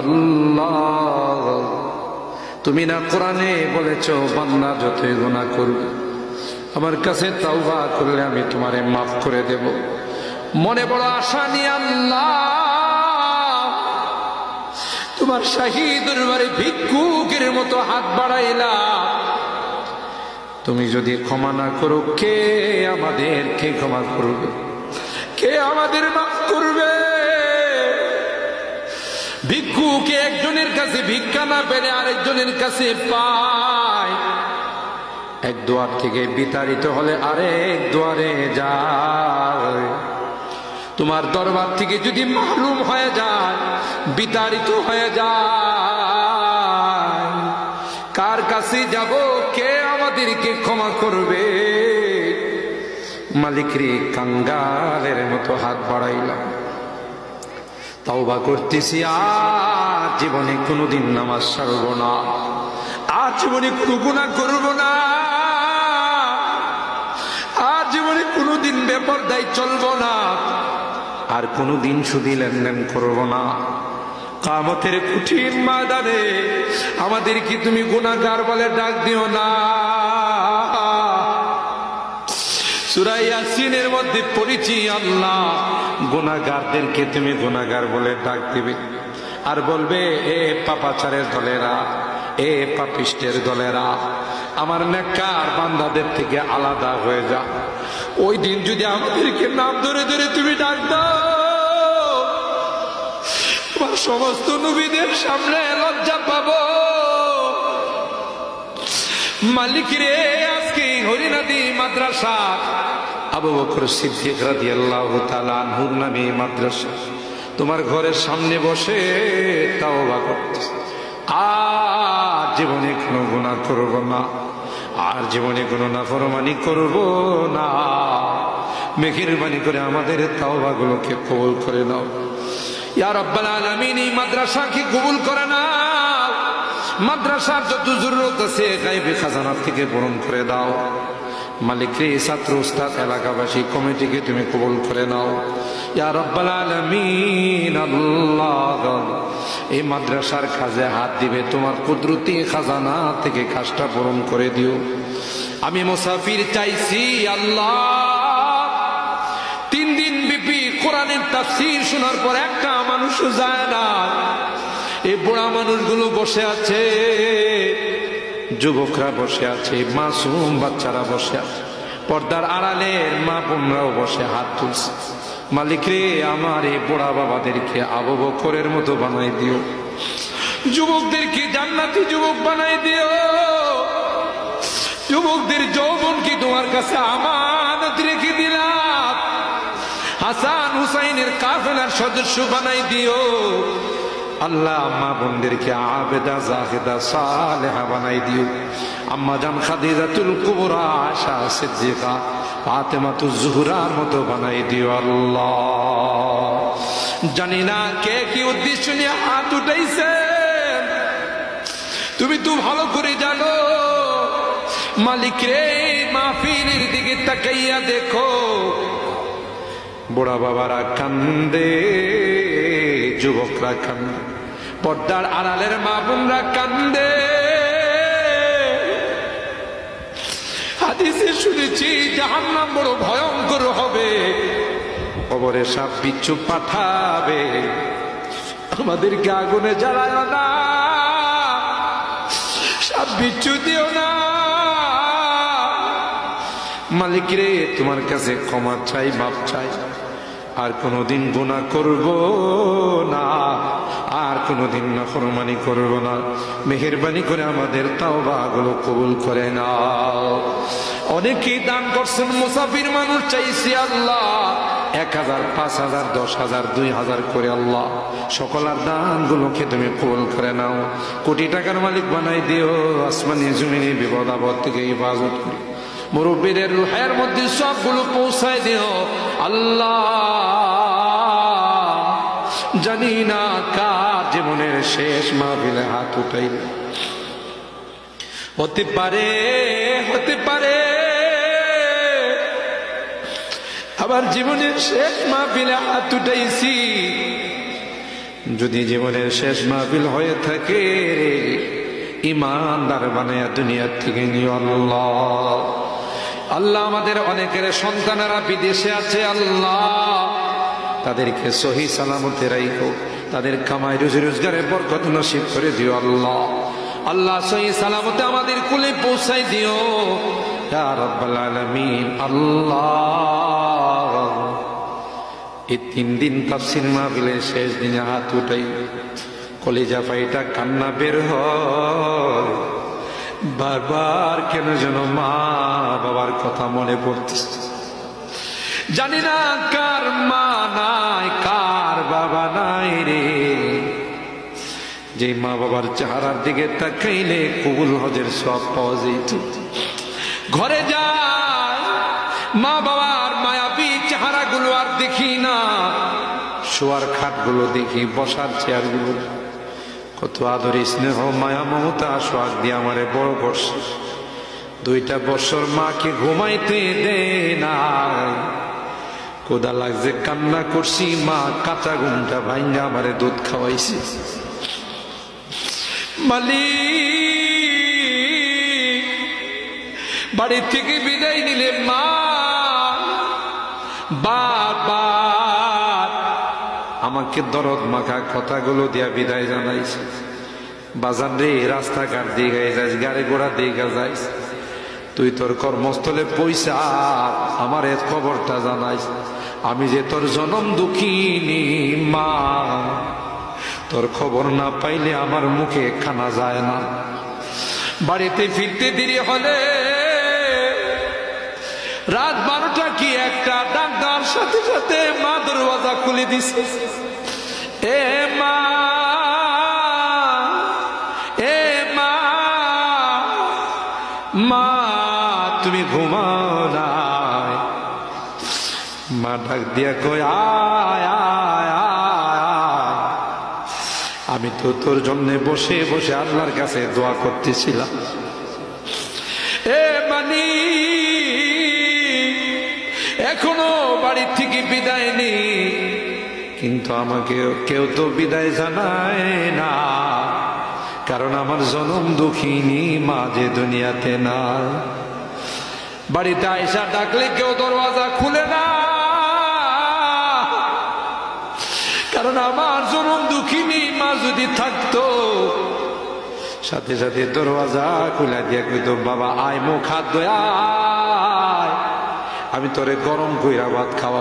আল্লাহ। তুমি না কোরআনে বলেছ, বান্দা যতই গুনাহ করবে আমার কাছে তাওবা করলে আমি তোমারে মাফ করে দেব। মনে বড় আশা নিয়ে আল্লাহ, তোমার শাহী দরবারে ভিক্ষুকের মতো হাত বাড়াইলা। তুমি যদি ক্ষমা না করো, কে আমাদের কে ক্ষমা করবে? কে আমাদের মাফ করবে? ভিক্ষুকে একজনের কাছে ভিক্ষা না পেলে আরেকজনের কাছে পায়। এক দুয়ার থেকে বিতাড়িত হলে আরেক দুয়ারে যায়। তোমার দরবার থেকে যদি মাহরুম হয়ে যায়, বিতাড়িত হয়ে যায়। কার কাছে যাব, কে আমাদেরকে ক্ষমা করবে? মালিক রে কাঙ্গালের মতো হাত বাড়াইলাম। তাওবা করতেছি, আর জীবনে কোনোদিন নামাজ ছাড়ব না, আর জীবনে কোনো করব না, আর জীবনে কোনোদিন বেপরদায় চলব না, আর কোনোদিন সুদি লেনদেন করব না। কামতের কঠিন মাদারে আমাদের কি তুমি গুণাগার বলে ডাক দিও না। সুরাই ইয়াসিনের মধ্যে পড়েছি, আল্লাহ গুনাগারদেরকে তুমি গুনাগার বলে ডাক দিবে। আর বলবে, এ পাপাচারের দলেরা, এ পাপিষ্টের দলেরা, আমার নেককার বান্দাদের থেকে আলাদা হয়ে যা। ওই দিন যদি আমাদেরকে নাম ধরে ধরে তুমি ডাক দাও, তোমার সমস্ত নবীদের সামনে লজ্জা পাবো। মালিক রে হরিনাদি মাদ্রাসা। আবু বকর সিদ্দিক রাদিয়াল্লাহু তাআলা আনহুর নামে মাদ্রাসা। তোমার ঘরের সামনে বসে তাওবা করতেছে। আর জীবনে কোনো গুনাহ করব না। আর জীবনে কোনো নাফরমানি করব না। মেহেরবানি করে আমাদের তাওবাগুলোকে কবুল করে নাও। ইয়া রাব্বাল আলামিন, এই মাদ্রাসাকে কবুল করে নাও। মাদ্রাসার যত জরুরত আছে, গাইবে খাজানা থেকে পূরণ করে দাও। মালিক রে, ছাত্র উস্তাদ এলাকাবাসী, কমিটিকে তুমি কবুল করে নাও। ইয়া রব্বাল আলামিন, আল্লাহ। এই মাদ্রাসার কাজে হাত দিবে, তোমার কুদরতি খাজানা থেকে কাজটা পূরণ করে দিও। আমি মুসাফির চাইছি, আল্লাহ। তিন দিন বিপি কোরআনের তাফসীর শোনার পর একটা মানুষও যায় না। এই বুড়া মানুষগুলো বসে আছে। যুবকরা বসে আছে, মাসুম বাচ্চারা বসে আছে। পর্দার আড়ালের মা বোনরাও বসে হাত তুলছে। মালিক রে, আমার এই বুড়া বাবাদেরকে আবু বকরের মতো বানাই দিও। যুবকদেরকে জান্নাতি যুবক বানাই দিও। যুবকদের যৌবনকে তোমার কাছে আমানত রেখে দিলাম। হাসান হুসাইনের কাফেলার সদস্য বানাই দিও। আল্লাহ আম্মা বোনদেরকে আবেদা, জাহেদা, সালেহা বানাই দিও। আম্মা জান খাদিজাতুল কুবরা, আশা সিদ্দিকা, ফাতেমাতু জুহরার মতো বানাই দিও আল্লাহ। জানি না কে কি উদ্দেশ্য নিয়ে হাত উঠাইছে। তুমি তো ভালো করে জানো, মালিক রে, মাহফিলের দিকে তাকাইয়া দেখো। বুড়া বাবারা কান্দে, যুবকরা কান্দে। পর্দার আড়ালের মা বোনরা কান্দে। হাদিসে শুনেছি, জাহান্নাম বড় ভয়ঙ্কর হবে। কবরে সাপ বিচ্ছু পাঠাবে। আমাদেরকে আগুনে জ্বালায় না। সাপ বিচ্ছু দিও না। মালিক রে, তোমার কাছে ক্ষমা চাই, মাপ চাই। আর কোনোদিন গুণা করব না। আর কোনোদিন না ফরমানি করব না। মেহরবানি করে আমাদের তাও বাগুলো কবুল করে না অনেকেই দান করছেন, মুসাফির মানুষ চাইছি আল্লাহ। এক হাজার, পাঁচ হাজার, দশ হাজার, দুই হাজার করে আল্লাহ। সকলার দানগুলোকে তুমি কবুল করে নাও। কোটি টাকার মালিক বানাই দিও, আসমানি, জমিনে, বিপদ আপদ থেকে হেফাজত করি। মুরব্বীদের রুহের মধ্যে সবগুলো পৌঁছায় দিও। আল্লাহ, জানি না জীবনের শেষ মাহফিলে হাত উঠাইল হতে পারে হতে পারে। আবার জীবনের শেষ মাহফিলে হাত উঠাইছি। যদি জীবনের শেষ মাহফিল হয়ে থাকে ইমানদার বানায়া দুনিয়ার থেকে আল্লাহ। আল্লাহ আমাদের অনেকের সন্তানেরা বিদেশে আছে, আল্লাহ। তাদেরকে সহি সালামতে রাইখো। তাদের কামাই রুজি রোজগারের বরকত নসিব করে দিও আল্লাহ। আল্লাহ সহি সালামতে আমাদের কুলে পৌঁছাই দিও। আল্লাহ। এই তিন দিন তাফসির মাহফিলের শেষ দিনে হাত উঠাই, কলিজা পাইটা কান্না বের হয়। বারবার কেন যেন মা বাবার কথা মনে পড়তেছে। জানি না কার মা যে মা বাবার চেহারার দিকে তাকাইলে কবুল হজের সব পাওয়া যেত ঘরে যায়, মা বাবার মায়াবী চেহারাগুলো আর দেখি না। শোয়ার খাটগুলো দেখি, বসার চেয়ারগুলো। কত আদর স্নেহ, মায়া, মমতা সোয়াগ দিয়ে আমারে বড় করছে। দুইটা বছর মাকে ঘুমাইতে দে না কোদা লাগছে কান্না করছি, মা কাঁচা ঘুমটা ভাঙ্গা আমারে দুধ খাওয়াইছে। মালিক, বাড়ি থেকে বিদায় নিলে মা আমাকে দরদ মাখা কথাগুলো দিয়া বিদায় জানাইছে। বাজার রে, রাস্তাঘাট দিকে যাইস, গাড়ি ঘোড়া দিকে যাইস। তুই তোর কর্মস্থলে পয়সা, আমার এ খবরটা জানাইস। আমি যে তোর জনম দুঃখিনী মা। তোর খবর না পাইলে আমার মুখে খানা যায় না। বাড়িতে ফিরতে দেরি হলে রাত বারোটা কি একটা ডাক্তার সাথে সাথে মা দরওয়াজা খুলে দিছে। এ মা এ মা মা, তুমি ঘুমাও না মা ডাক দিয়া আয় আয় আয়। আমি তো তোর জন্য বসে বসে আল্লাহর কাছে দোয়া করতেছিলাম। এ মানি এখনও বাড়ির থেকে বিদায় নেই কিন্তু আমাকে কেউ তো বিদায় জানায় না, কারণ আমার জনম দুঃখিনী মা যে দুনিয়াতে না বাড়িতে আয়সা ডাকলে কেউ দরওয়াজা খুলে না, কারণ আমার জনম যদি থাকতো, সাথে সাথে দরওয়াজা খুলে দিয়া কইতো, বাবা, আয় মুখ, হাত দয়া আমি তোরে গরম কইরা ভাত খাওয়া